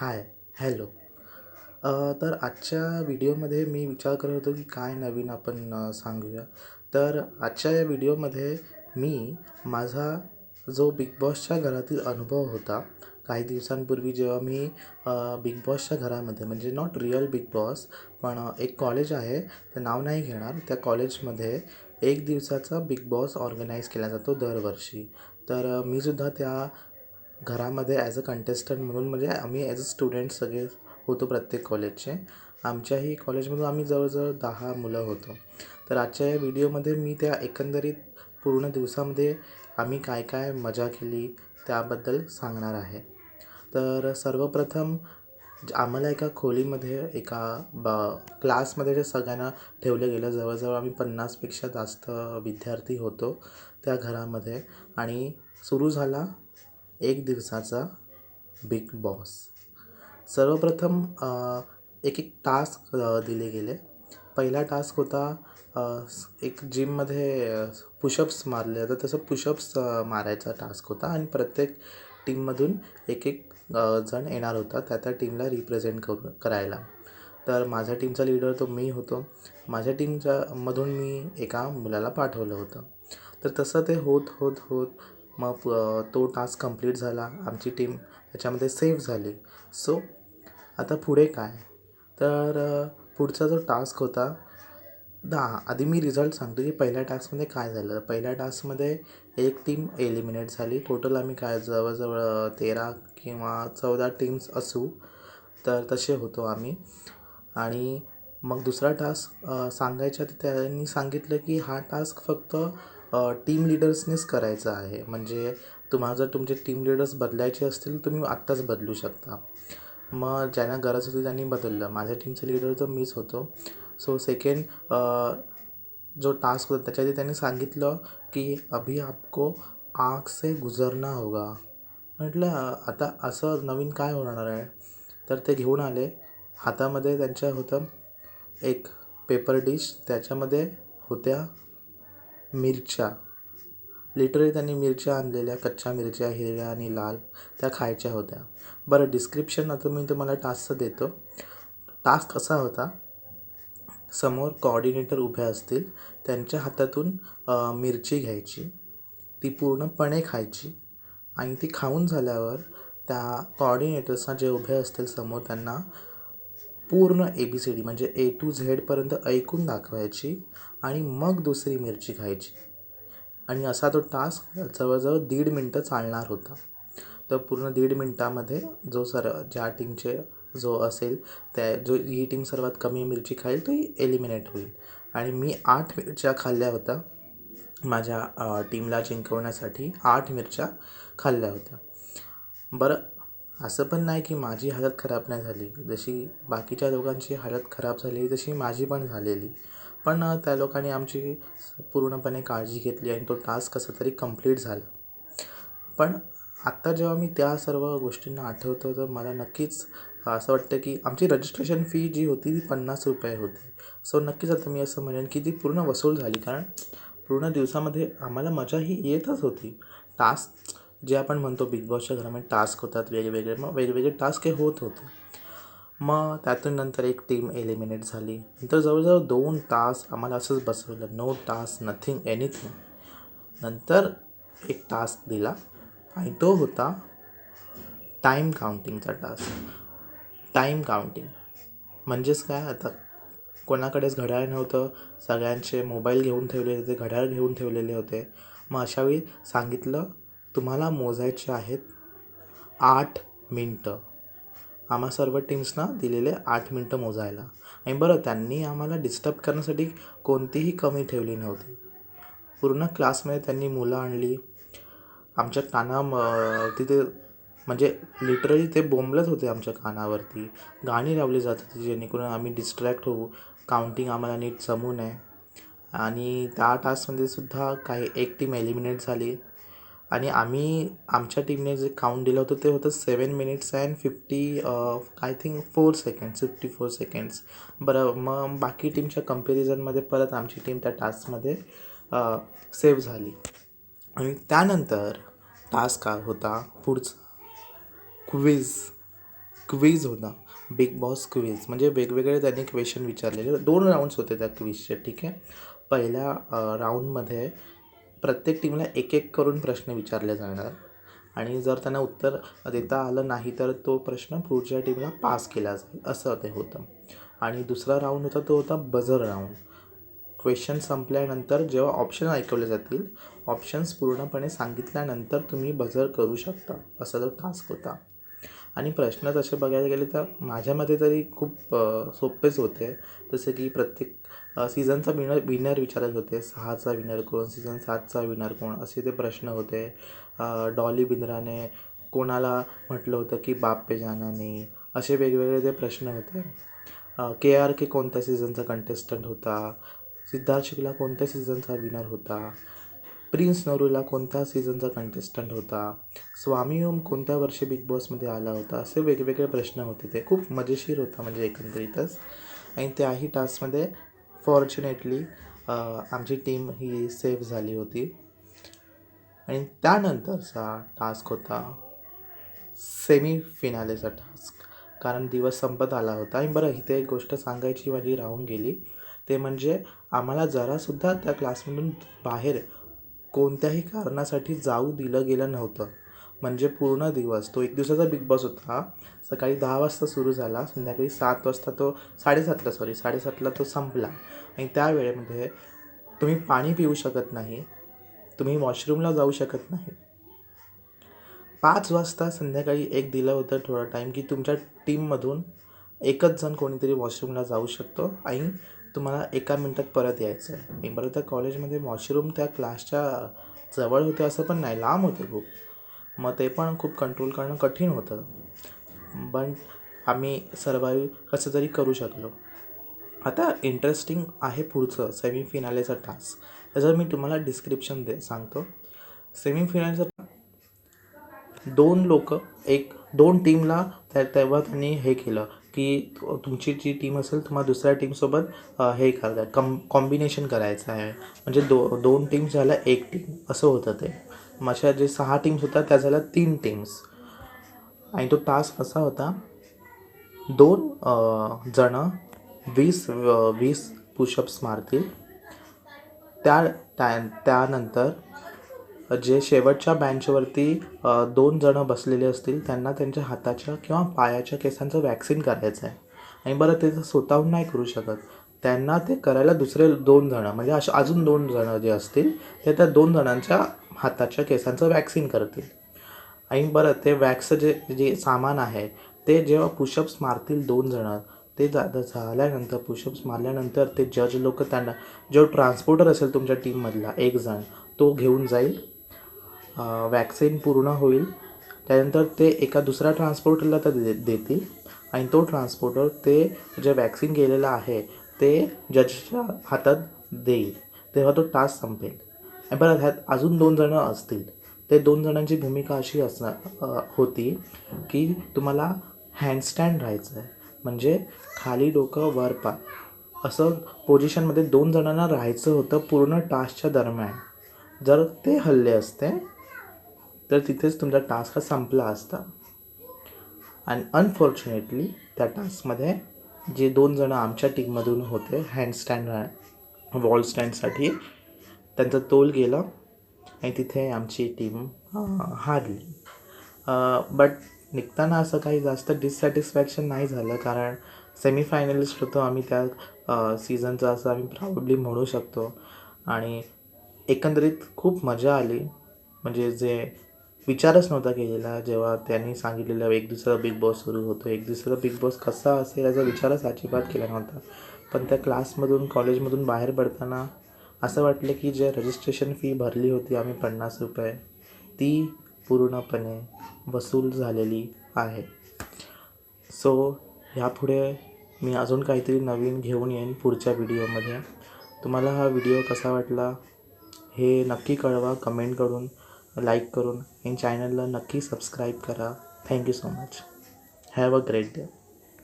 Hi hello. तर आजच्या व्हिडिओमध्ये मी विचार करत होतो की काय नवीन आपण सांगूया. तर आजच्या या व्हिडिओमध्ये मी माझा जो बिग बॉसच्या घरातील अनुभव होता काही दिवसांपूर्वी जेव्हा मी बिग बॉसच्या घरामध्ये म्हणजे नॉट रिअल बिग बॉस पण एक कॉलेज आहे ते नाव नाही घेणार त्या कॉलेजमध्ये एक दिवसाचा बिग बॉस ऑर्गनाईज केला जातो दरवर्षी. तर मी सुद्धा त्या घरामध्ये ॲज अ कंटेस्टंट म्हणून म्हणजे आम्ही ॲज अ स्टुडंट सगळे होतो प्रत्येक कॉलेजचे आमच्याही कॉलेजमधून आम्ही जवळजवळ दहा मुलं होतो. तर आजच्या या व्हिडिओमध्ये मी त्या एकंदरीत पूर्ण दिवसामध्ये आम्ही काय काय मजा केली त्याबद्दल सांगणार आहे. तर सर्वप्रथम आम्हाला एका खोलीमध्ये एका ब क्लासमध्ये जे सगळ्यांना ठेवलं गेलं जवळजवळ आम्ही पन्नासपेक्षा जास्त विद्यार्थी होतो त्या घरामध्ये. आणि सुरू झाला एक दिवसाचा बिग बॉस. सर्वप्रथम एक एक टास्क दिले गेले. पहिला टास्क होता एक जिममध्ये पुशअप्स मारले जातात. तसं पुशअप्स मारायचा टास्क होता आणि प्रत्येक टीममधून एक एक जण येणार होता त्या त्या टीमला रिप्रेझेंट करू करायला. तर माझ्या टीमचा लीडर तो मी होतो. माझ्या टीमच्या मधून मी एका मुलाला पाठवलं होतं. तर तसं ते होत होत होत मग तो टास्क कंप्लीट झाला आमची टीम त्याच्यामध्ये सेव्ह झाली. सो आता पुढे काय? तर पुढचा जो टास्क होता दहा. आधी मी रिझल्ट सांगतो की पहिल्या टास्कमध्ये काय झालं. पहिल्या टास्कमध्ये एक टीम एलिमिनेट झाली. टोटल आम्ही काय जवळजवळ तेरा किंवा चौदा टीम्स असू तर तसे होतो आम्ही. आणि मग दुसरा टास्क सांगायच्या त्यांनी सांगितलं की हा टास्क फक्त टीम लीडर्सनीच करायचं आहे. म्हणजे तुम्हाला जर तुमचे टीम लिडर्स बदलायचे असतील तुम्ही आत्ताच बदलू शकता. मग ज्यांना गरज होती त्यांनी बदललं. माझ्या टीमचं लीडर तर मीच होतो. सो सेकंड जो टास्क होता त्याच्या त्यांनी सांगितलं की अभी आपको आग से गुजरना होगा. म्हटलं आता असं नवीन काय होणार आहे? तर ते घेऊन आले. हातामध्ये त्यांच्या होतं एक पेपर डिश त्याच्यामध्ये होत्या मिरच्या. लिटरली त्यांनी मिरच्या आणलेल्या कच्च्या मिरच्या हिरव्या आणि लाल त्या खायच्या होत्या. बरं डिस्क्रिप्शन आता मी तुम्हाला टास्कचं देतो. टास्क असा होता समोर कॉर्डिनेटर उभे असतील त्यांच्या हातातून मिरची घ्यायची. ती पूर्णपणे खायची. आणि ती खाऊन झाल्यावर त्या कॉर्डिनेटर्सना जे उभे असतील समोर त्यांना पूर्ण ए बी सी डी म्हणजे ए टू झेडपर्यंत ऐकून दाखवायची आणि मग दुसरी मिरची खायची. आणि असा तो टास्क जवळजवळ दीड मिनटं चालणार होता. तर पूर्ण दीड मिनटामध्ये जो सर ज्या टीमचे जो असेल त्या जो ही टीम सर्वात कमी मिरची खाईल तो एलिमिनेट होईल. आणि मी आठ मिरच्या खाल्ल्या होत्या. माझ्या टीमला जिंकवण्यासाठी आठ मिरच्या खाल्ल्या होत्या. बरं असं पण नाही की माझी हालत खराब नाही झाली. जशी बाकीच्या लोकांची हालत खराब झाली तशी माझी पण झालेली. पण त्या लोकांनी आमची पूर्णपणे काळजी घेतली आणि तो टास्क कसा तरी कंप्लीट झाला. पण आत्ता जेव्हा मी त्या सर्व गोष्टींना आठवतो तर मला नक्कीच असं वाटतं की आमची रजिस्ट्रेशन फी जी होती ती पन्नास रुपये होती. सो नक्कीच आता मी असं म्हणेन की ती पूर्ण वसूल झाली. कारण पूर्ण दिवसामध्ये आम्हाला मजा ही येतच होती. टास्क जे आपण म्हणतो बिग बॉसच्या घरामध्ये टास्क होतात वेगवेगळे मग वेगवेगळे टास्क हे होत होते. मग त्यातून नंतर एक टीम एलिमिनेट झाली. नंतर जवळजवळ दोन तास आम्हाला असंच बसवलं. नो टास्क नथिंग एनिथिंग नंतर एक टास्क दिला आणि तो होता टाईम काउंटिंगचा टास्क टाईम काउंटिंग म्हणजेच काय? आता कोणाकडेच घड्याळ नव्हतं. सगळ्यांचे मोबाईल घेऊन ठेवलेले होते घड्याळ घेऊन ठेवलेले होते. मग अशावेळी सांगितलं तुम्हाला मोजायचे आहेत आठ मिनटं. आम्हा सर्व टीम्सना दिलेले आठ मिनटं मोजायला. आणि बरं त्यांनी आम्हाला डिस्टर्ब करण्यासाठी कोणतीही कमी ठेवली नव्हती. पूर्ण क्लासमध्ये त्यांनी मुलं आणली. आमच्या काना म- तिथे म्हणजे लिटरली ते बोंबलत होते आमच्या कानावरती. गाणी लावली जात होती जेणेकरून आम्ही डिस्ट्रॅक्ट होऊ. काउंटिंग आम्हाला नीट जमू नये. आणि त्या टास्कमध्ये सुद्धा काही एक टीम एलिमिनेट झाली. आणि आम्ही आमच्या टीमने जे काउंट दिलं होतं ते होतं seven minutes and fifty I think four seconds fifty four seconds बरं मग बाकी टीमच्या कम्पॅरिझनमध्ये परत आमची टीम त्या टास्कमध्ये सेव्ह uh, झाली. आणि त्यानंतर टास्क काय होता? पुढचा. क्विज क्विज होता. बिग बॉस क्विज म्हणजे वेगवेगळे त्यांनी क्वेश्चन विचारलेले. दोन राऊंड्स होते त्या क्विजचे ठीक आहे? पहिल्या uh, राऊंडमध्ये प्रत्येक टीमला एक एक करून प्रश्न विचारले जाणार. आणि जर त्यांना उत्तर देता आलं नाही तर तो प्रश्न पुढच्या टीमला पास केला जाईल असं ते होतं. आणि दुसरा राऊंड होता तो होता बझर राऊंड क्वेश्चन संपल्यानंतर जेव्हा ऑप्शन ऐकवले जातील ऑप्शन्स पूर्णपणे सांगितल्यानंतर तुम्ही बझर करू शकता असा जो टास्क होता. आणि प्रश्न तसे बघायला गेले तर माझ्या मते तरी खूप सोपेच होते. जसे की प्रत्येक सीझनचा विनर विनर विचारत होते सहाचा विनर कोण सीझन सातचा विनर कोण असे ते प्रश्न होते. डॉली बिंद्राने कोणाला म्हटलं होतं की बाप पे जाना नाही असे वेगवेगळे ते प्रश्न होते. के आर के कोणत्या सीझनचा कंटेस्टंट होता सिद्धार्थ शुक्ला कोणत्या सीझनचा विनर होता प्रिन्स नरूला कोणत्या सीझनचा कंटेस्टंट होता? स्वामी ओम कोणत्या वर्षी बिग बॉसमध्ये आला होता? असे वेगवेगळे प्रश्न होते ते. खूप मजेशीर होता म्हणजे एकंदरीतच. आणि त्याही टास्कमध्ये फॉर्च्युनेटली आमची टीम ही सेफ झाली होती. आणि त्यानंतरचा टास्क होता सेमी फिनालेचा टास्क कारण दिवस संपत आला होता. आणि बरं इथे एक गोष्ट सांगायची माझी राहून गेली. ते म्हणजे आम्हाला जरासुद्धा त्या क्लासमधून बाहेर कोणत्याही कारणासाठी जाऊ दिलं गेलं नव्हतं. म्हणजे पूर्ण दिवस. तो एक दिवसाचा बिग बॉस होता. सकाळी दहा वाजता सुरू झाला. संध्याकाळी सात वाजता तो साडेसातला सॉरी साडेसातला तो संपला. आणि त्या वेळेमध्ये तुम्ही पाणी पिऊ शकत नाही. तुम्ही वॉशरूमला जाऊ शकत नाही. पाच वाजता संध्याकाळी एक दिलं होतं थोडा टाईम की तुमच्या टीममधून एकच जण कोणीतरी वॉशरूमला जाऊ शकतो. आणि तुम्हाला एका मिनटात परत यायचं आहे मी बरं त्या कॉलेजमध्ये वॉशरूम त्या क्लासच्या जवळ होते असं पण नाही लांब होते खूप. मग ते पण खूप कंट्रोल करणं कठीण होतं. पण आम्ही सर्वाईव कसं तरी करू शकलो. आता इंटरेस्टिंग आहे पुढचं सेमीफिनालेचा टास्क त्याचं मी तुम्हाला डिस्क्रिप्शन दे सांगतो. सेमीफिनालचा दोन लोक एक दोन टीमला त्या तेव्हा त्यांनी हे केलं. की तुमची जी टीम असेल तुम्हाला दुसऱ्या टीमसोबत हे करायचं कम कॉम्बिनेशन करायचं आहे. म्हणजे दो दोन टीम्स झाल्या एक टीम असं होतं ते. माझ्या जे सहा टीम्स होत्या त्या झाल्या तीन टीम्स आणि तो टास्क असा होता दोन जणं वीस वीस पुशअप्स मारतील. त्या त्या त्यानंतर जे शेवटच्या बँचवरती दोन जणं बसलेले असतील त्यांना त्यांच्या हाताच्या किंवा पायाच्या केसांचं वॅक्सिन करायचं आहे. आणि बरं ते स्वतःहून नाही करू शकत. त्यांना ते करायला दुसरे दोन जणं म्हणजे अशा अजून दोन जणं जे असतील ते त्या दोन जणांच्या हाताच्या केसांचं वॅक्सिन करतील. आणि बरं ते वॅक्सचं जे जे सामान आहे ते जेव्हा पुशअप्स मारतील दोन जणं ते जा झाल्यानंतर पुशअप्स मारल्यानंतर ते जज लोक त्यांना जो ट्रान्सपोर्टर असेल तुमच्या टीममधला एक जण तो घेऊन जाईल. वॅक्सिन पूर्ण होईल. त्यानंतर ते एका दुसऱ्या ट्रान्सपोर्टरला तर दे देतील. आणि तो ट्रान्सपोर्टर ते जे वॅक्सिन गेलेलं आहे ते जजच्या हातात देईल. तेव्हा तो टास्क संपेल. आणि बरं ह्यात अजून दोन जणं असतील. ते दोन जणांची भूमिका अशी असणार होती की तुम्हाला हँडस्टँड राहायचं आहे म्हणजे खाली डोकं वर पा. असं पोझिशनमध्ये दोन जणांना राहायचं होतं पूर्ण टास्कच्या दरम्यान. जर ते हल्ले असते तर तिथेच तुमचा टास्क हा संपला असता. आणि अनफॉर्च्युनेटली त्या टास्कमध्ये जे दोन जणं आमच्या टीममधून होते हँडस्टँड वॉल स्टँडसाठी त्यांचं तोल गेला आणि तिथे आमची टीम हारली. बट निघताना असं काही जास्त डिससॅटिस्फॅक्शन नाही झालं कारण सेमीफायनलिस्ट होतो आम्ही त्या सीझनचं असं आम्ही प्राऊडली म्हणू शकतो. आणि एकंदरीत खूप मजा आली. म्हणजे जे विचारच नव्हता केलेला जेव्हा त्यांनी सांगितलेलं एक दुसरा बिग बॉस सुरू होतो. एक दुसरा बिग बॉस कसा असेल याचा विचारच अजिबात केला नव्हता. पण त्या क्लासमधून कॉलेजमधून बाहेर पडताना असं वाटलं की जे रजिस्ट्रेशन फी भरली होती आम्ही पन्नास रुपये ती पूर्णपणे वसूल झालेली आहे. सो ह्यापुढे मी अजून काहीतरी नवीन घेऊन येईन पुढच्या व्हिडिओमध्ये. तुम्हाला हा व्हिडिओ कसा वाटला हे नक्की कळवा कमेंट करून. लाईक करून इन चॅनलला नक्की सबस्क्राईब करा. Thank you so much. Have a great day.